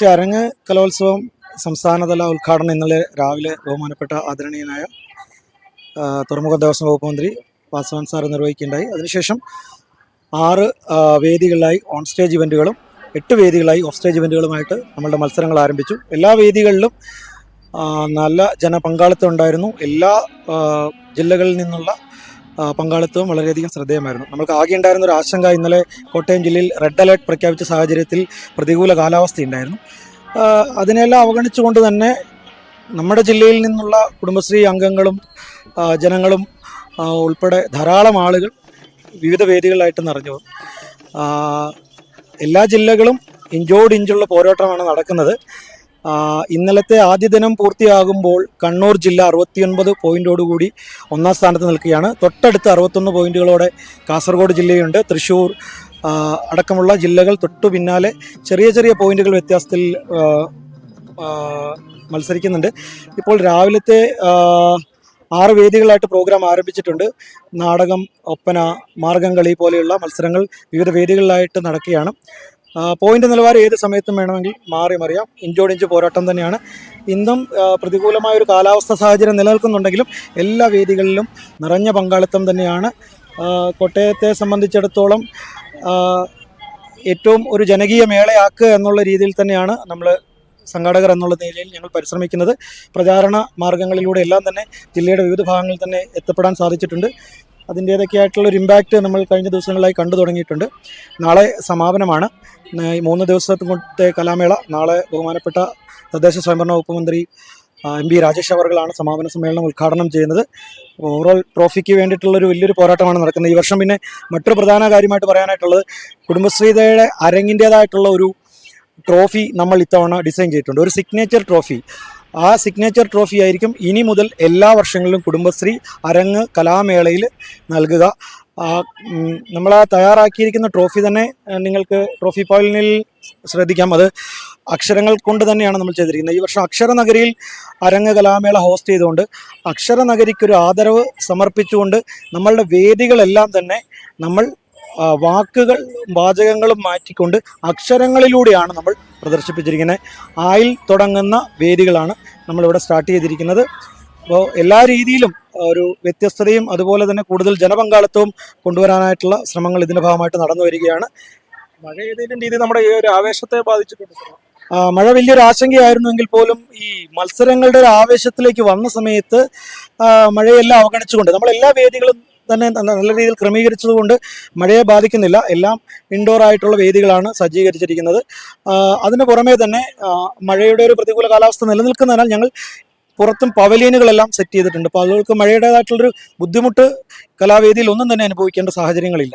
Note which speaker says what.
Speaker 1: കുടുംബശ്രീ അരങ്ങ് കലോത്സവം സംസ്ഥാനതല ഉദ്ഘാടനം ഇന്നലെ രാവിലെ ബഹുമാനപ്പെട്ട ആദരണീയനായ തുറമുഖ ദേവസ്വം വകുപ്പ് മന്ത്രി പാസ്വാൻ സാർ നിർവഹിക്കുകയുണ്ടായി. അതിനുശേഷം ആറ് വേദികളിലായി ഓൺ സ്റ്റേജ് ഇവന്റുകളും എട്ട് വേദികളായി ഓഫ് സ്റ്റേജ് ഇവന്റുകളുമായിട്ട് നമ്മളുടെ മത്സരങ്ങൾ ആരംഭിച്ചു. എല്ലാ വേദികളിലും നല്ല ജനപങ്കാളിത്തം ഉണ്ടായിരുന്നു. എല്ലാ ജില്ലകളിൽ നിന്നുള്ള പങ്കാളിത്തവും വളരെയധികം ശ്രദ്ധേയമായിരുന്നു. നമുക്ക് ആകെ ഉണ്ടായിരുന്ന ഒരു ആശങ്ക ഇന്നലെ കോട്ടയം ജില്ലയിൽ റെഡ് അലേർട്ട് പ്രഖ്യാപിച്ച സാഹചര്യത്തിൽ പ്രതികൂല കാലാവസ്ഥയുണ്ടായിരുന്നു. അതിനെല്ലാം അവഗണിച്ചുകൊണ്ട് തന്നെ നമ്മുടെ ജില്ലയിൽ നിന്നുള്ള കുടുംബശ്രീ അംഗങ്ങളും ജനങ്ങളും ഉൾപ്പെടെ ധാരാളം ആളുകൾ വിവിധ വേദികളിലായിട്ട് നിറഞ്ഞു. എല്ലാ ജില്ലകളും ഇഞ്ചോട് ഇഞ്ചുള്ള പോരാട്ടമാണ് നടക്കുന്നത്. ഇന്നലത്തെ ആദ്യ ദിനം പൂർത്തിയാകുമ്പോൾ കണ്ണൂർ ജില്ല അറുപത്തിയൊൻപത് പോയിന്റോടുകൂടി ഒന്നാം സ്ഥാനത്ത് നിൽക്കുകയാണ്. തൊട്ടടുത്ത് അറുപത്തൊന്ന് പോയിന്റുകളോടെ കാസർഗോഡ് ജില്ലയുണ്ട്. തൃശ്ശൂർ അടക്കമുള്ള ജില്ലകൾ തൊട്ടു പിന്നാലെ ചെറിയ ചെറിയ പോയിന്റുകൾ വ്യത്യാസത്തിൽ മത്സരിക്കുന്നുണ്ട്. ഇപ്പോൾ രാവിലത്തെ ആറ് വേദികളായിട്ട് പ്രോഗ്രാം ആരംഭിച്ചിട്ടുണ്ട്. നാടകം ഒപ്പന മാർഗംകളി പോലെയുള്ള മത്സരങ്ങൾ വിവിധ വേദികളിലായിട്ട് നടക്കുകയാണ്. പോയിന്റ് നിലവാരം ഏത് സമയത്തും വേണമെങ്കിൽ മാറി മറിയാം. ഇഞ്ചോടിഞ്ച് പോരാട്ടം തന്നെയാണ്. ഇന്നും പ്രതികൂലമായ ഒരു കാലാവസ്ഥ സാഹചര്യം നിലനിൽക്കുന്നുണ്ടെങ്കിലും എല്ലാ വേദികളിലും നിറഞ്ഞ പങ്കാളിത്തം തന്നെയാണ്. കോട്ടയത്തെ സംബന്ധിച്ചിടത്തോളം ഏറ്റവും ഒരു ജനകീയ മേളയാക്കുക എന്നുള്ള രീതിയിൽ തന്നെയാണ് നമ്മൾ സംഘാടകർ എന്നുള്ള നിലയിൽ ഞങ്ങൾ പരിശ്രമിക്കുന്നത്. പ്രചാരണ മാർഗങ്ങളിലൂടെ എല്ലാം തന്നെ ജില്ലയുടെ വിവിധ ഭാഗങ്ങളിൽ തന്നെ എത്തപ്പെടാൻ സാധിച്ചിട്ടുണ്ട്. അതിന്റേതൊക്കെ ആയിട്ടുള്ള ഒരു ഇമ്പാക്റ്റ് നമ്മൾ കഴിഞ്ഞ ദിവസങ്ങളിലായി കണ്ടു തുടങ്ങിയിട്ടുണ്ട്. നാളെ സമാപനമാണ്. ഈ മൂന്ന് ദിവസത്തെ കലാമേള നാളെ ബഹുമാനപ്പെട്ട തദ്ദേശ സ്വയംഭരണ വകുപ്പ് മന്ത്രി എം പി രാജേഷ് അവർകളാണ് സമാപന സമ്മേളനം ഉദ്ഘാടനം ചെയ്യുന്നത്. ഓവറോൾ ട്രോഫിക്ക് വേണ്ടിയിട്ടുള്ളൊരു വലിയൊരു പോരാട്ടമാണ് നടക്കുന്നത്. ഈ വർഷം പിന്നെ മറ്റൊരു പ്രധാന കാര്യമായിട്ട് പറയാനായിട്ടുള്ളത് കുടുംബശ്രീതയുടെ അരങ്ങിന്റേതായിട്ടുള്ള ഒരു ട്രോഫി നമ്മൾ ഇത്തവണ ഡിസൈൻ ചെയ്തിട്ടുണ്ട്. ഒരു സിഗ്നേച്ചർ ട്രോഫി ആ സിഗ്നേച്ചർ ട്രോഫി ആയിരിക്കും ഇനി മുതൽ എല്ലാ വർഷങ്ങളിലും കുടുംബശ്രീ അരങ്ങ് കലാമേളയിൽ നൽകുക. നമ്മൾ ആ തയ്യാറാക്കിയിരിക്കുന്ന ട്രോഫി തന്നെ നിങ്ങൾക്ക് ട്രോഫി പോയിലിൽ ശ്രദ്ധിക്കാം. അത് അക്ഷരങ്ങൾ കൊണ്ട് തന്നെയാണ് നമ്മൾ ചെയ്തിരിക്കുന്നത്. ഈ വർഷം അക്ഷരനഗരിയിൽ അരങ്ങ് കലാമേള ഹോസ്റ്റ് ചെയ്തുകൊണ്ട് അക്ഷരനഗരിക്കൊരു ആദരവ് സമർപ്പിച്ചുകൊണ്ട് നമ്മളുടെ വേദികളെല്ലാം തന്നെ നമ്മൾ വാക്കുകൾ വാചകങ്ങളും മാറ്റിക്കൊണ്ട് അക്ഷരങ്ങളിലൂടെയാണ് നമ്മൾ പ്രദർശിപ്പിച്ചിരിക്കുന്നത്. ആയിൽ തുടങ്ങുന്ന വേദികളാണ് നമ്മളിവിടെ സ്റ്റാർട്ട് ചെയ്തിരിക്കുന്നത്. അപ്പോൾ എല്ലാ രീതിയിലും ഒരു വ്യത്യസ്തതയും അതുപോലെ തന്നെ കൂടുതൽ ജനപങ്കാളിത്തവും കൊണ്ടുവരാനായിട്ടുള്ള ശ്രമങ്ങൾ ഇതിന്റെ ഭാഗമായിട്ട് നടന്നു വരികയാണ്.
Speaker 2: മഴ ഏതെങ്കിലും രീതി നമ്മുടെ ഈ ഒരു ആവേശത്തെ ബാധിച്ചിട്ടുണ്ട്
Speaker 1: മഴ വലിയൊരു ആശങ്കയായിരുന്നുവെങ്കിൽ പോലും ഈ മത്സരങ്ങളുടെ ഒരു ആവേശത്തിലേക്ക് വന്ന സമയത്ത് മഴയെല്ലാം അവഗണിച്ചുകൊണ്ട് നമ്മൾ എല്ലാ വേദികളും തന്നെ നല്ല രീതിയിൽ ക്രമീകരിച്ചതുകൊണ്ട് മഴയെ ബാധിക്കുന്നില്ല. എല്ലാം ഇൻഡോർ ആയിട്ടുള്ള വേദികളാണ് സജ്ജീകരിച്ചിരിക്കുന്നത്. അതിന് പുറമേ തന്നെ മഴയുടെ ഒരു പ്രതികൂല കാലാവസ്ഥ നിലനിൽക്കുന്നതിനാൽ ഞങ്ങൾ പുറത്തും പവലിയനുകളെല്ലാം സെറ്റ് ചെയ്തിട്ടുണ്ട്. അപ്പോൾ അതുകൾക്ക് മഴയുടേതായിട്ടുള്ളൊരു ബുദ്ധിമുട്ട് കലാവേദിയിൽ ഒന്നും തന്നെ അനുഭവിക്കേണ്ട സാഹചര്യങ്ങളില്ല.